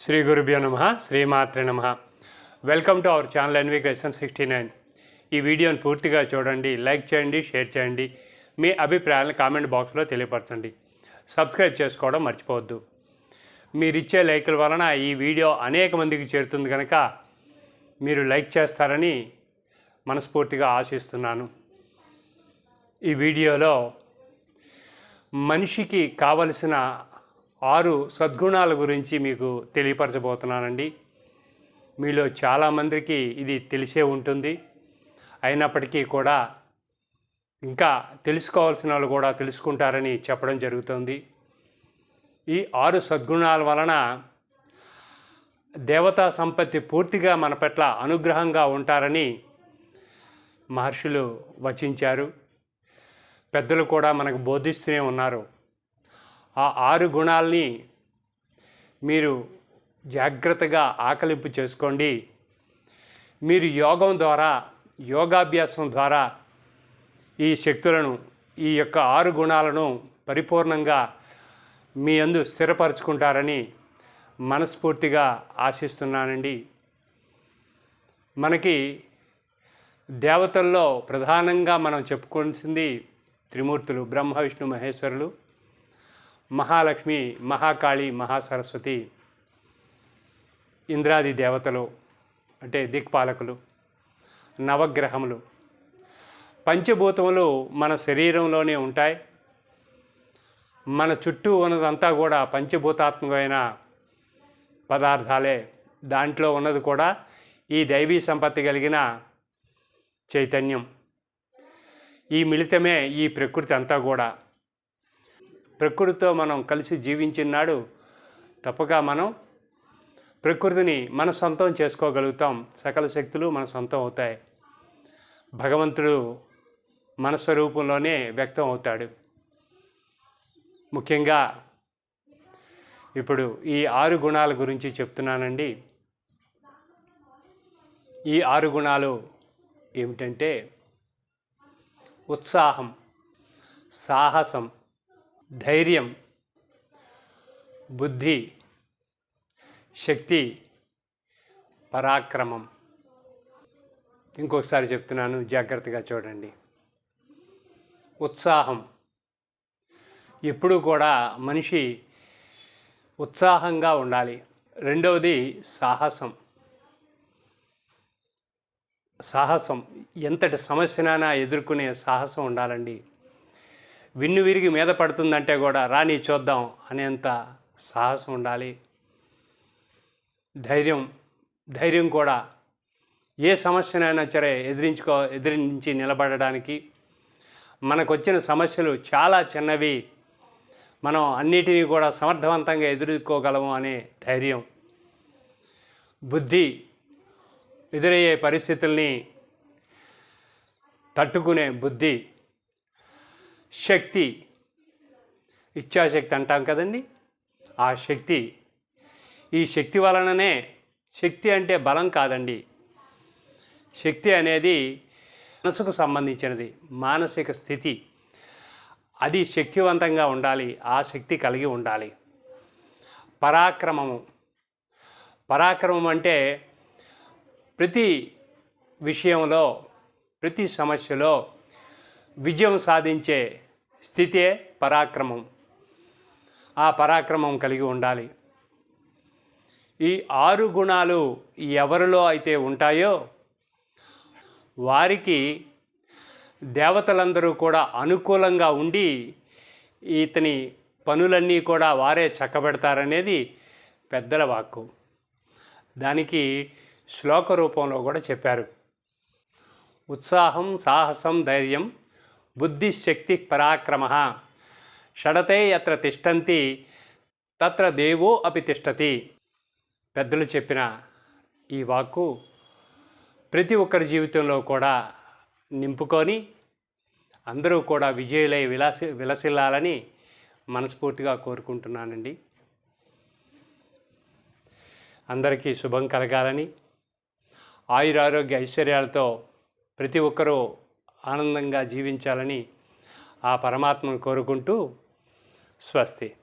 శ్రీ గురుభ్యో నమ శ్రీమాత్రే నమ. Welcome to our channel NV creation sixty nine ఈ వీడియోని పూర్తిగా చూడండి లైక్ చేయండి షేర్ చేయండి. మీ అభిప్రాయాలను కామెంట్ బాక్స్లో తెలియపరచండి. సబ్స్క్రైబ్ చేసుకోవడం మర్చిపోవద్దు. మీరిచ్చే లైకుల వలన ఈ వీడియో అనేక మందికి చేరుతుంది కనుక మీరు లైక్ చేస్తారని మనస్ఫూర్తిగా ఆశిస్తున్నాను. ఈ వీడియోలో మనిషికి కావలసిన ఆరు సద్గుణాల గురించి మీకు తెలియపరచబోతున్నానండి. మీలో చాలామందికి ఇది తెలిసే ఉంటుంది. అయినప్పటికీ కూడా ఇంకా తెలుసుకోవాల్సిన వాళ్ళు కూడా తెలుసుకుంటారని చెప్పడం జరుగుతుంది. ఈ ఆరు సద్గుణాల వలన దేవతా సంపత్తి పూర్తిగా మన పట్ల అనుగ్రహంగా ఉంటారని మహర్షులు వచించారు. పెద్దలు కూడా మనకు బోధిస్తూనే ఉన్నారు. ఆ ఆరు గుణాల్ని మీరు జాగ్రత్తగా ఆకలింపు చేసుకోండి. మీరు యోగం ద్వారా యోగాభ్యాసం ద్వారా ఈ శక్తులను ఈ యొక్క ఆరు గుణాలను పరిపూర్ణంగా మీ అందు స్థిరపరచుకుంటారని మనస్ఫూర్తిగా ఆశిస్తున్నానండి. మనకి దేవతల్లో ప్రధానంగా మనం చెప్పుకోవాల్సింది త్రిమూర్తులు బ్రహ్మ విష్ణు మహేశ్వరులు. మహాలక్ష్మి మహాకాళి మహాసరస్వతి ఇంద్రాది దేవతలు అంటే దిక్పాలకులు నవగ్రహములు. పంచభూతములు మన శరీరంలోనే ఉంటాయి. మన చుట్టూ ఉన్నదంతా కూడా పంచభూతాత్మకమైన పదార్థాలే. దాంట్లో ఉన్నది కూడా ఈ దైవీ సంపత్తి కలిగిన చైతన్యం. ఈ మిళితమే ఈ ప్రకృతి అంతా కూడా. ప్రకృతితో మనం కలిసి జీవించినాడు తప్పక మనం ప్రకృతిని మన సొంతం చేసుకోగలుగుతాం. సకల శక్తులు మన సొంతం అవుతాయి. భగవంతుడు మన స్వరూపంలోనే వ్యక్తం అవుతాడు. ముఖ్యంగా ఇప్పుడు ఈ ఆరు గుణాల గురించి చెప్తున్నానండి. ఈ ఆరు గుణాలు ఏమిటంటే ఉత్సాహం సాహసం ధైర్యం బుద్ధి శక్తి పరాక్రమం. ఇంకొకసారి చెప్తున్నాను జాగ్రత్తగా చూడండి. ఉత్సాహం. ఎప్పుడూ కూడా మనిషి ఉత్సాహంగా ఉండాలి. రెండవది సాహసం. సాహసం ఎంతటి సమస్యనైనా ఎదుర్కొనే సాహసం ఉండాలండి. విన్ను విరిగి మీద పడుతుందంటే కూడా రాని చూద్దాం అనేంత సాహసం ఉండాలి. ధైర్యం ధైర్యం కూడా ఏ సమస్యనైనా సరే ఎదిరించుకో ఎదిరించి నిలబడడానికి మనకు వచ్చిన సమస్యలు చాలా చిన్నవి. మనం అన్నిటినీ కూడా సమర్థవంతంగా ఎదుర్కోగలము అనే ధైర్యం. బుద్ధి ఎదురయ్యే పరిస్థితుల్ని తట్టుకునే బుద్ధి శక్తి. ఇచ్ఛాశక్తి అంటాం కదండి? ఆ శక్తి. ఈ శక్తి వలననే శక్తి అంటే బలం కాదండి. శక్తి అనేది మనసుకు సంబంధించినది మానసిక స్థితి. అది శక్తివంతంగా ఉండాలి ఆ శక్తి కలిగి ఉండాలి. పరాక్రమము. పరాక్రమం అంటే ప్రతి విషయంలో ప్రతి సమస్యలో విజయం సాధించే స్థితే పరాక్రమం. ఆ పరాక్రమం కలిగి ఉండాలి. ఈ ఆరు గుణాలు ఎవరిలో అయితే ఉంటాయో వారికి దేవతలందరూ కూడా అనుకూలంగా ఉండి ఇతని పనులన్నీ కూడా వారే చక్కబెడతారనేది పెద్దల వాక్కు. దానికి శ్లోక రూపంలో కూడా చెప్పారు. ఉత్సాహం సాహసం ధైర్యం బుద్ధిశక్తి పరాక్రమ. షడతే ఎత్ర తిష్టంతి తత్ర దేవో అపి తిష్టతి. పెద్దలు చెప్పిన ఈ వాక్కు ప్రతి ఒక్కరి జీవితంలో కూడా నింపుకొని అందరూ కూడా విజయులై విలాసి విలసిల్లాలని మనస్ఫూర్తిగా కోరుకుంటున్నానండి. అందరికీ శుభం కలగాలని ఆయురారోగ్య ఐశ్వర్యాలతో ప్రతి ఒక్కరూ ఆనందంగా జీవించాలని ఆ పరమాత్మను కోరుకుంటూ స్వస్తి.